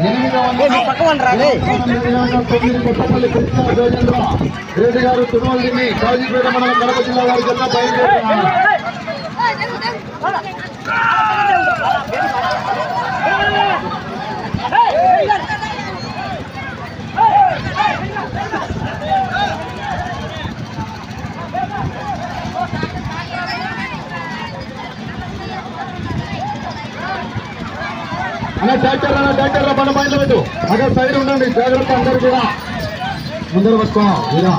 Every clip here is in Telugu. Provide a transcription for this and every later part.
పక్క వండి రాలే రెడ్డి గారు తుమ్మల్ని కాజీపేట మండలం కడప జిల్లా వారి జత బయలుదేరుతున్నారు అలా ట్రాక్టర్ అలా ట్రాక్టర్ బండ పైన పెట్టు అక్కడ సైడ్ ఉండండి జాగ్రత్త అందరు కూడా. ముందర పట్టుకో ఇలా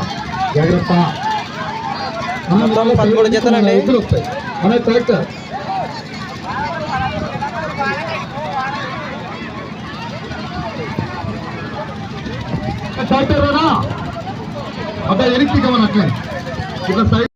జాగ్రత్త. ఎదురు వస్తాయి. అనే ట్రాక్టర్ ట్రాక్టర్ రానా? ఎనికి ఇట్లా సైడ్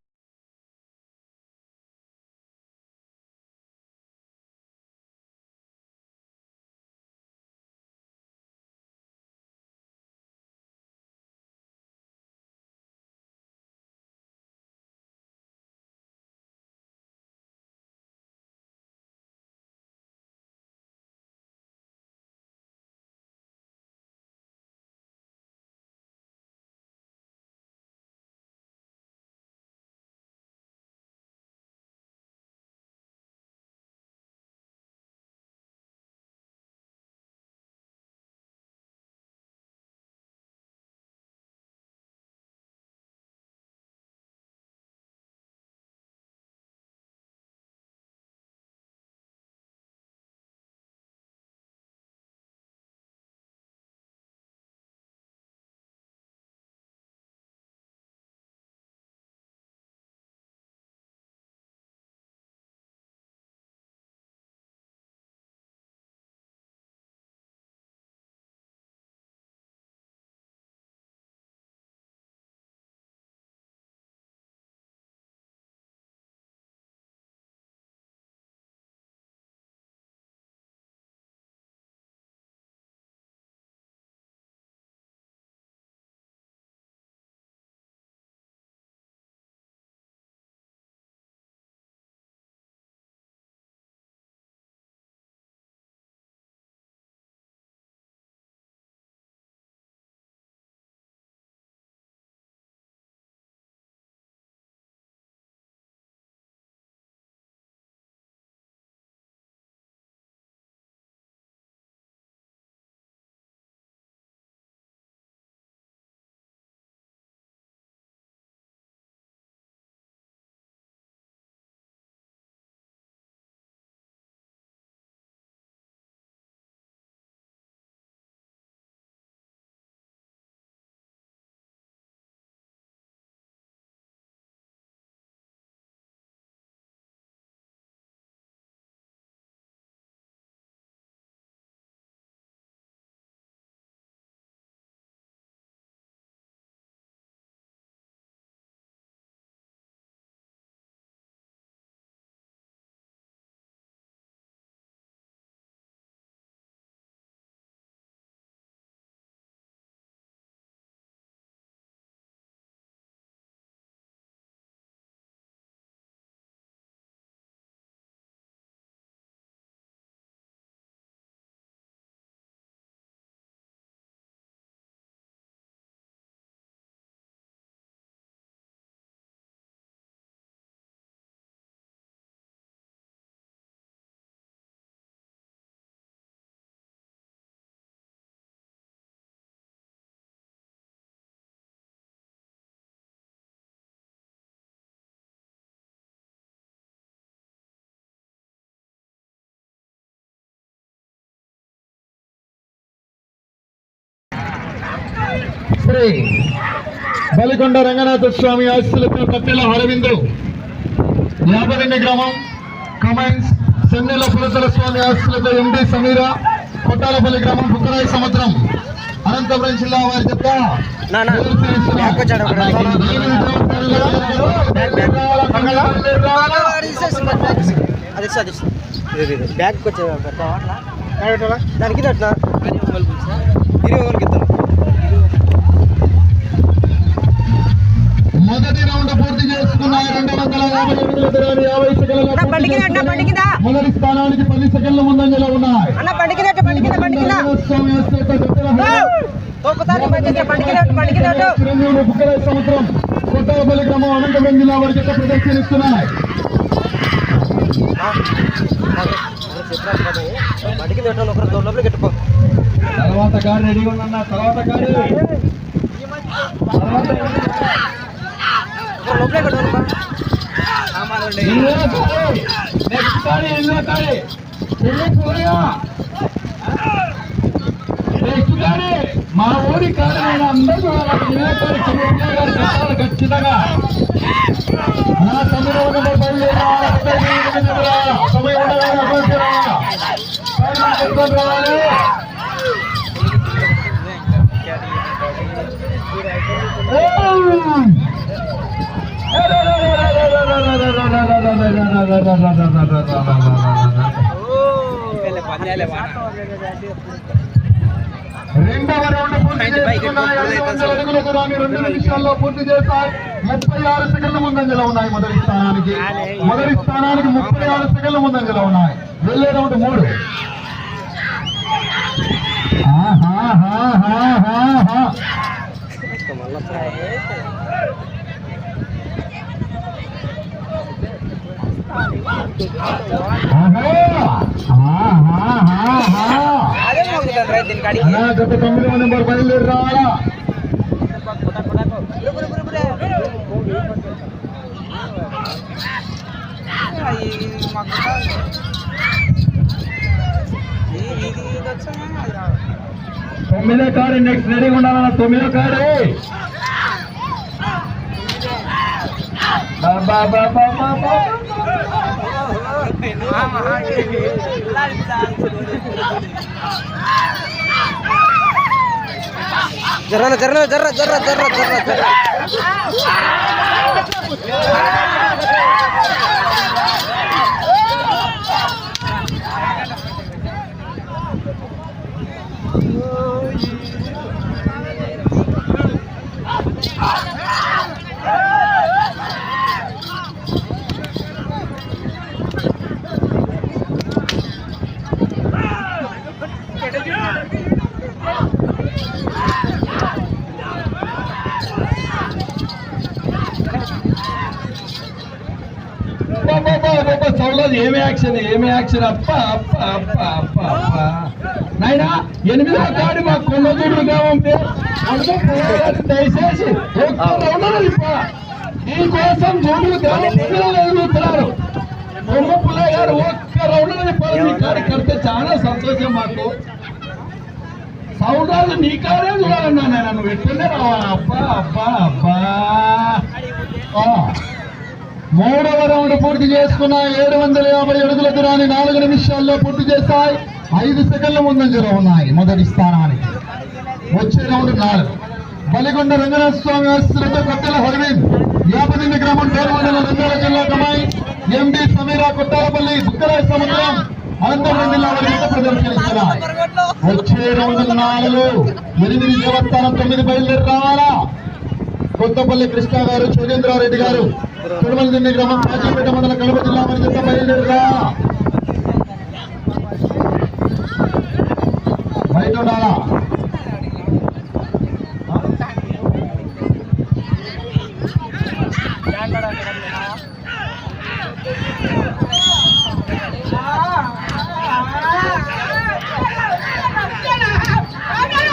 త్రీ బలికొండ రంగనాథ స్వామి ఆస్తులతో కట్టెల అరవిందు యాభరెడ్డి గ్రామం కమెంట్స్ సెన్నెల పురతల స్వామి ఆస్తులతో ఎండి సమీర కొట్టాలపల్లి గ్రామం బుక్కరాయి సముద్రం అనంతపురం జిల్లా వారి ఒకడు. అది. బ్యాగ్కి అట్లా? దానికి అట్లా మొదటి స్థానానికి పది సెకండ్ల ముందంజలో ఉన్నాయి. అన్న బండికి రండి బండికి రా, బండికి రా. స్వామి ఆస్తులతో కట్టెల తోపుతాను బండికి రా, బండికి రా, బండికి రా. చిరంజీవులు బుక్కరాయి సముద్రం కొట్టాలపల్లి గ్రామం అనంతపురం జిల్లా వారి చెత్త ప్రదర్శనిస్తున్నాయి. తర్వాత కారు రెడీగా ఉందన్న తర్వాత కారు. తర్వాత మా ఊరి కారు నేను అందరూ చూడాలి ఎన్నో కారు చిన్న గారు కట్టాలి ఖచ్చితంగా నా తొమ్మిది వందల బయలుదేరాలి సమయం ఉండగా రెండవ రౌండ్ పూర్తి చేసుకున్నాయి. ఐదు వందల అడుగుల దూరాన్ని రెండు నిమిషాల్లో పూర్తి చేశాయి. ముప్పై ఆరు సెకండ్ల ముందంజలో ఉన్నాయి మొదటి స్థానానికి. మొదటి స్థానానికి ముప్పై ఆరు సెకండ్ల ముందంజలో ఉన్నాయి. వెళ్ళే రౌండ్ మూడు. ఆహాహాహాహాహా. అదే మోగుతాను రైతు దీనికి అడిగి అన్నా, గత తొమ్మిదవ నెంబర్ బయలుదేరి రావాలా తొమ్మిదో కారు నెక్స్ట్ రెడీగా ఉండాలన్న తొమ్మిదో కారు. బాబా బాబా బాబా जरा ना जरा जरा जरा जरा जरा యాక్షన్ ఏమి యాక్షన్? అప్ప అప్ప అప్ప అప్ప అప్ప. నాయనా ఎనిమిదో కాడి మా కొండచూడు గ్రామం దయచేసి ఒక్క రౌండర్ ఇప్ప నీకోసం జోడులు ఎదుగుతున్నారు బొమ్మ పుల్లయ్య గారు ఒక్క రౌండ్ చెప్పాలి మీ కాడి కడితే చాలా సంతోషం మాకు. సౌండాలు నీ కాడే చూడాలన్నా నేను నువ్వు ఎట్లనే రావా అప్ప అప్ప. అప్ప మూడవ రౌండ్ పూర్తి చేసుకున్న ఏడు వందల యాభై అడుగుల దూరాన్ని నాలుగు నిమిషాల్లో పూర్తి చేస్తాయి. ఐదు సెకండ్ల ముందంజలో ఉన్నాయి. మొదటి స్థానానికి. వచ్చే రౌండ్ నాలుగు. బలిగొండ రంగనాథ స్వామి ఆస్తులతో కట్టెల హరివింద్ యాపదిండి గ్రామం పేరు మండలం నంద్యాల జిల్లా కమాయి. ఎండి సమీరా కొట్టాలపల్లి బుక్కరాయ సముద్రం. అనంతపురం జిల్లా వరకు ప్రదర్శనిస్తున్నాయి వచ్చే రౌండ్ నాలుగు. ఎనిమిది దేవస్థానం తొమ్మిది బయలుదేరి రావాలా? కొత్తపల్లి కృష్ణ గారు చోగేంద్రారెడ్డి గారు. తిరుమలదిండి గ్రామం కాజీపేట మండల కడప జిల్లా మరి చెత్త బయలుదేరురా బయట ఉండాలా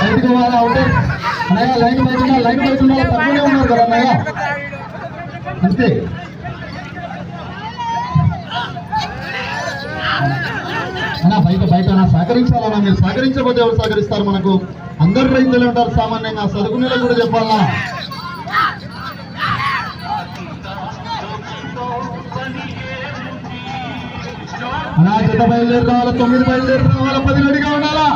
బయటకు పోవాలా ఉంటే అన్నయ్య లైన్ బయట లైన్ బయట తక్కువనే ఉన్నారు కదా అన్నయ్య. అంతే. అన్నా బయట బయట అన్నా సహకరించాలన్నా మీరు సహకరించకపోతే ఎవరు సహకరిస్తారు మనకు? అందరు రైతులు ఉంటారు సామాన్యంగా. చదువుకునే కూడా చెప్పాలన్నా. నా జత బయలుదేరి రావాలా తొమ్మిది బయలుదేరి రావాలా పది రెడీగా ఉండాలా?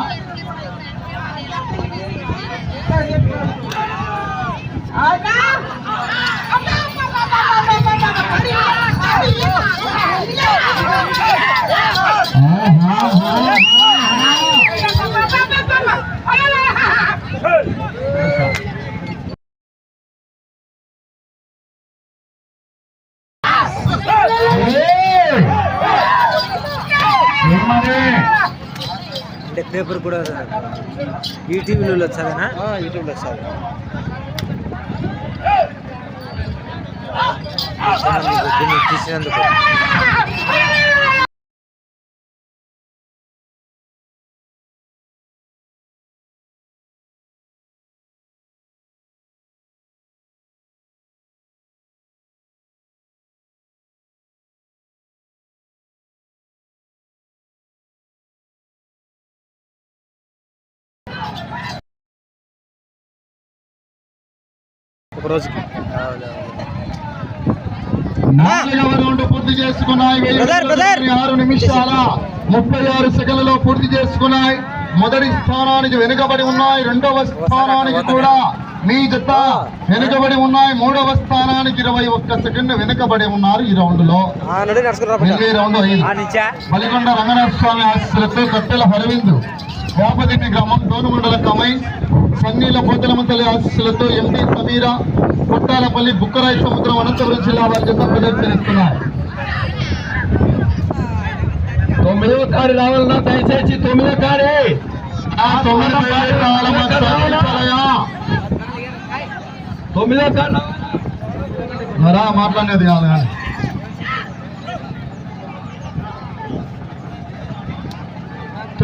అంటే పేపర్ కూడా ఈ టీవీలో వచ్చాదనా యూట్యూబ్లో వచ్చాది దీన్ని తీసినందుకు ఒక రోజుకి నాలుగవ రౌండ్ పూర్తి చేసుకున్నాయి ఆరు నిమిషాల ముప్పై ఆరు సెకండ్లలో పూర్తి చేసుకున్నాయి. మొదటి స్థానానికి వెనుకబడి ఉన్నాయి. రెండవ స్థానానికి కూడా మీ జత వెనుకబడి ఉన్నాయి. మూడవ స్థానానికి ఇరవై ఒక్క సెకండ్ వెనుకబడి ఉన్నారు ఈ రౌండ్లో రౌండ్ బలికొండ రంగనాథ స్వామి ఆశీస్సులతో కట్టెల హరవిందు. వేపదిన్ని గ్రామం డోనుమండల కమై సన్నీల పోతలమంతలి ఆశీస్సులతో ఎంపీ సమీర పుట్టాలపల్లి బుక్కరాయి సముద్రం అనంతపురం జిల్లా వారి చేత ప్రదర్శనిస్తున్నారు తొమ్మిదవ కారి రావాలన్నా దయచేసి తొమ్మిదో కారి ఆ తొమ్మిదో కారి రావాలమ్మా, సాధించాలయ్యా. తొమ్మిదో కారి మరా మాట్లాడేది కాదు కానీ.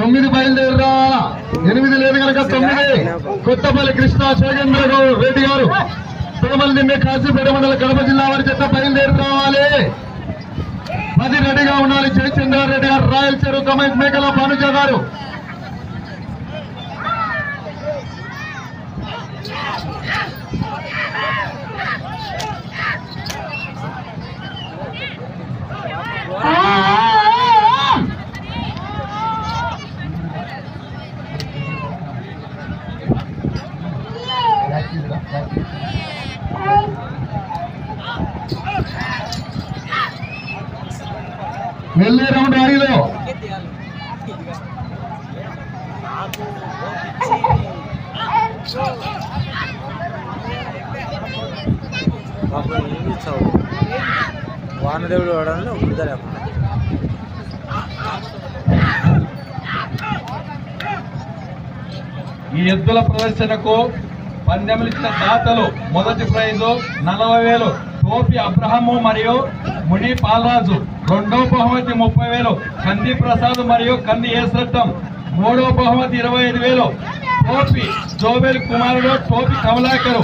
తొమ్మిది బయలుదేరా ఎనిమిది లేదు కనుక తొమ్మిది. కొత్తపల్లి కృష్ణ శేఖేంద్ర రెడ్డి గారు తిరుమల నిన్నే కాశీపేట మండల కడప జిల్లా వారి చేత బయలుదేరి రావాలి. పది రెడీగా ఉండాలి. జయచంద్రారెడ్డి గారు రాయల్ చెరువు కమైత్ మేకల భానుజ గారు. Ah! ఏం ఇచ్చావు వానదేవుడు వాడాలని లేకుండా ఈ ఎద్దుల ప్రదర్శనకు పందెములు ఇచ్చిన దాతలు మొదటి ప్రైజు నలభై వేలు. టోపి అబ్రహము మరియు ముని పాలరాజు. రెండవ బహుమతి ముప్పై వేలు. కంది ప్రసాద్ మరియు కంది ఏసరట్టం మూడవ బహుమతి ఇరవై ఐదు వేలు. టోపి జోబెల్ కుమారుడు టోపి కమలాకరు.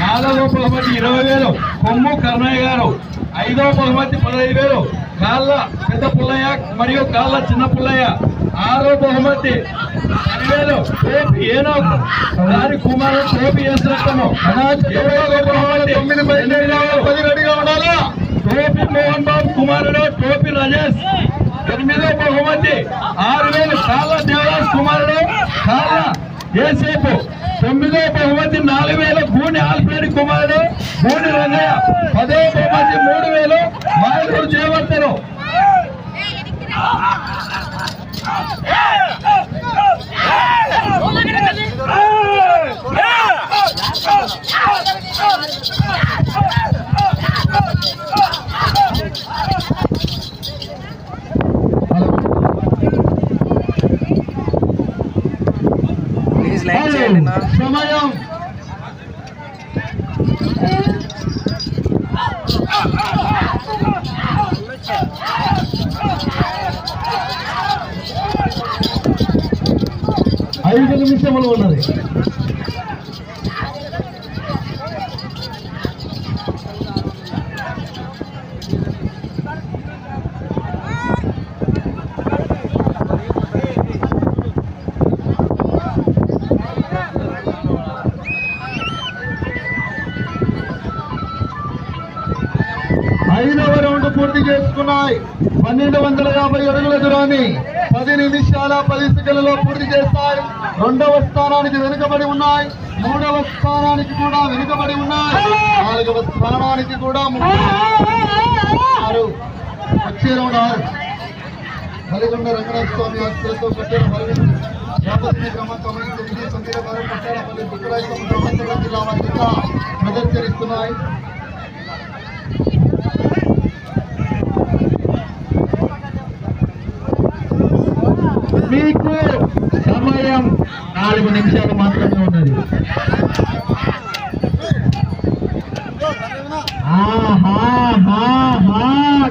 నాలుగవ బహుమతి ఇరవై వేలు. కొమ్ము కర్ణయ్య గారు. ఐదవ బహుమతి పదహైదు వేలు. కాళ్ళ పెద్ద పుల్లయ్య మరియు కాళ్ళ చిన్న పుల్లయ్య. ఆరో బహుమతి పదివేలు. టోపి ఏనో దాని కుమారుడు టోపి బహుమతి తొమ్మిది బయలుదేరి రావాలి పది రెడీగా ఉండాలా టోపి మోహన్ బాబు కుమారుడు టోపి రజేష్ ఎనిమిదో బహుమతి ఆరు వేలు కాళ్ళ దేవరాజ్ కుమారుడు కాళ్ళ ఏసేపు తొమ్మిదో బహుమతి నాలుగు వేలు గూని ఆల్ఫ్రెడ్ కుమారుడు గూని రంగయ్య పదో బహుమతి మూడు వేలు మాయూరు జయవర్ధను ప్లీజ్ లైక్ చేయండి నా ఐదు నిమిషములు ఉన్నది. ఉన్నాయి. పన్నెండు వందల యాభై అడుగుల దూరాన్ని పది నిమిషాల పది సెకండ్లలో పూర్తి చేస్తాయి. రెండవ స్థానానికి వెనుకబడి ఉన్నాయి. మూడవ స్థానానికి కూడా వెనుకబడి ఉన్నాయి. నాలుగవ స్థానానికి కూడా ముప్పై ఆరు. వచ్చే రౌండ్ ఆరు నల్గొండ రంగనాథ స్వామి ఆశ్రయంతో కట్టిన మరుగుడు యాపతిని గ్రామ తొమ్మిది తొమ్మిది వారు పట్టాడపల్లి దుగ్గరాజం గ్రామాంతరం జిల్లా వారి జత ప్రదర్శనిస్తున్నాయి మీకు సమయం నాలుగు నిమిషాలు మాత్రమే ఉన్నది.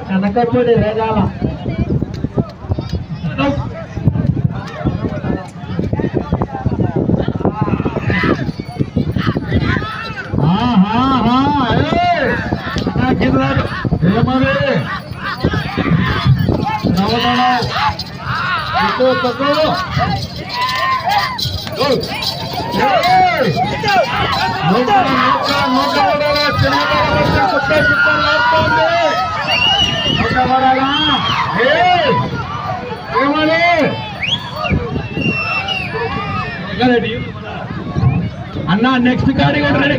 కనకపూడి వేదాల ఏమది నవ్వు ఇటు తగ్గు. ఏమని? అన్న నెక్స్ట్ కాడి కూడా రెడీ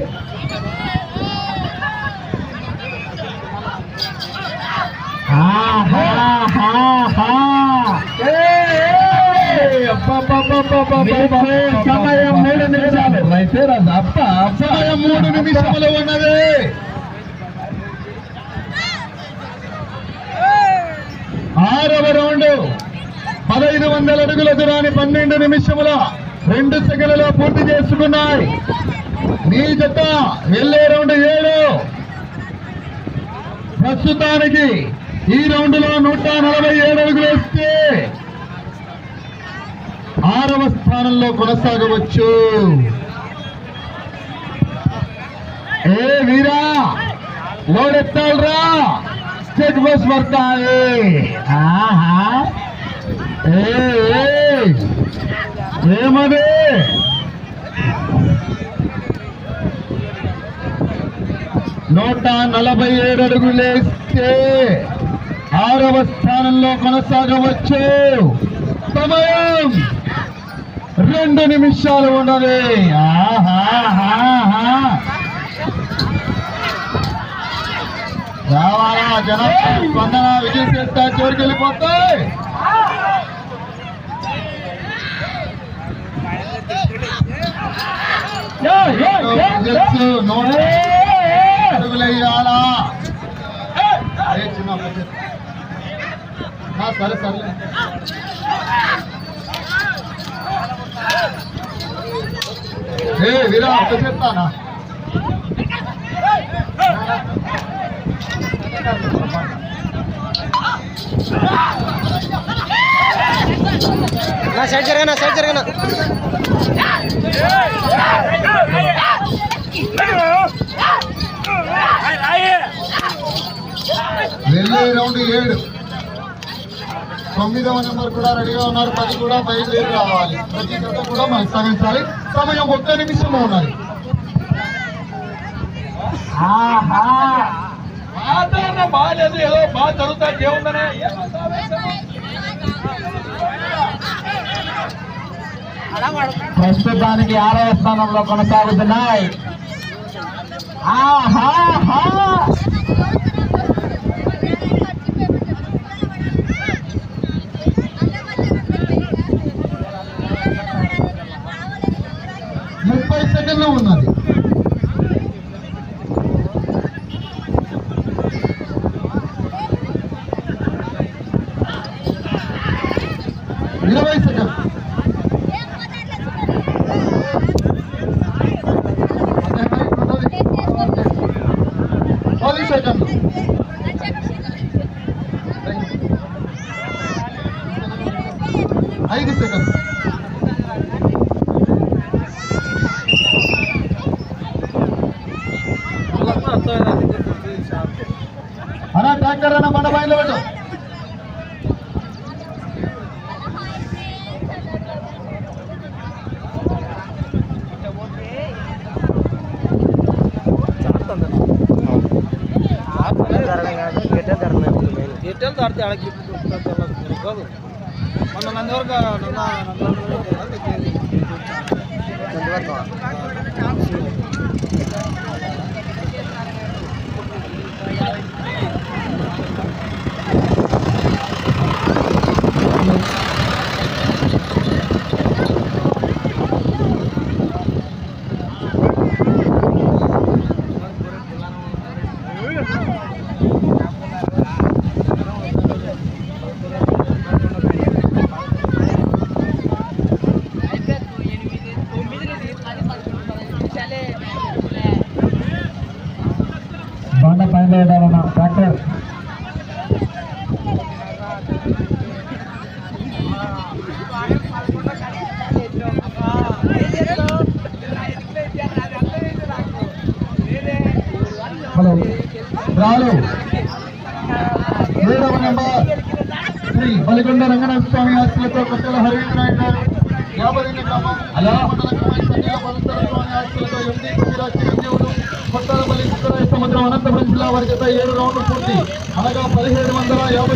సమయం మూడు నిమిషాలు అప్ప సమయం మూడు నిమిషాలు ఉన్నది ఆరవ రౌండ్ పదహైదు వందల అడుగుల దూరాన్ని పన్నెండు నిమిషముల రెండు సెకండ్లలో పూర్తి చేసుకున్నాయి నీ జత వెళ్ళే రౌండ్ ఏడు ప్రస్తుతానికి ఈ రౌండ్లో నూట నలభై ఏడు అడుగులు వేస్తే ఆరవ స్థానంలో కొనసాగవచ్చు. ఏ వీరా లోడెత్తాలరా? స్టేట్ బస్ పడతాయి ఆహా. ఏమది నూట నలభై ఏడు అడుగులేస్తే ఆరవ స్థానంలో కొనసాగవచ్చు. సమయం రెండు నిమిషాలు ఉన్నది. రావాలా జనం? స్పందన విజయ్ చివరికి వెళ్ళిపోతాయి సరే సరే. ఏ వీరా అప్ಪ చెప్తానా? నా సైడ్ జరగనా సైడ్ జరగనా వెళ్ళే రౌండ్ ఏడు. తొమ్మిదవ నెంబర్ కూడా రెడీగా ఉన్నారు. పది కూడా బయలుదేరి రావాలి. ప్రతి కూడా మనకు సహించాలి సమయం ఒక్క నిమిషం ఉన్నది. ఆదరణ బాగాలేదు ఏదో బాగా జరుగుతా ఏముందనే ప్రస్తుతానికి ఆరవ స్థానంలో కొనసాగుతున్నాయి. ఆహాహా. ಮಾತಾಡ್ತೀವಿ ಹಳಗೆ ಬಿಟ್ಟು ಮೊನ್ನೆ ನಂದವ್ರಿಗೆ ನನ್ನ ನನ್ನ హలో. రాలు ఏడవ నెంబర్. శ్రీ బలిగొండ రంగనాథ స్వామి గారు కొత్తల హరివేంద్ర నాయుడు గారు యాభై రెండు గ్రామం హలో. మండల కుమారి సంజయ బలస్థల స్వామి ఆస్తులతో ఎండి గుజరాత్ చిరంజీవులు కొత్తలపల్లి కుక్కరాయ సముద్రం అనంతపురం జిల్లా వారి జత ఏడు రౌండ్లు పూర్తి అనగా పదిహేడు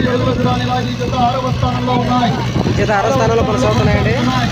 వందల యాభై జత ఆరవ స్థానంలో ఉన్నాయి చేత ఆరో స్థానంలో కొనసాగుతున్నాయండి ఉన్నాయి.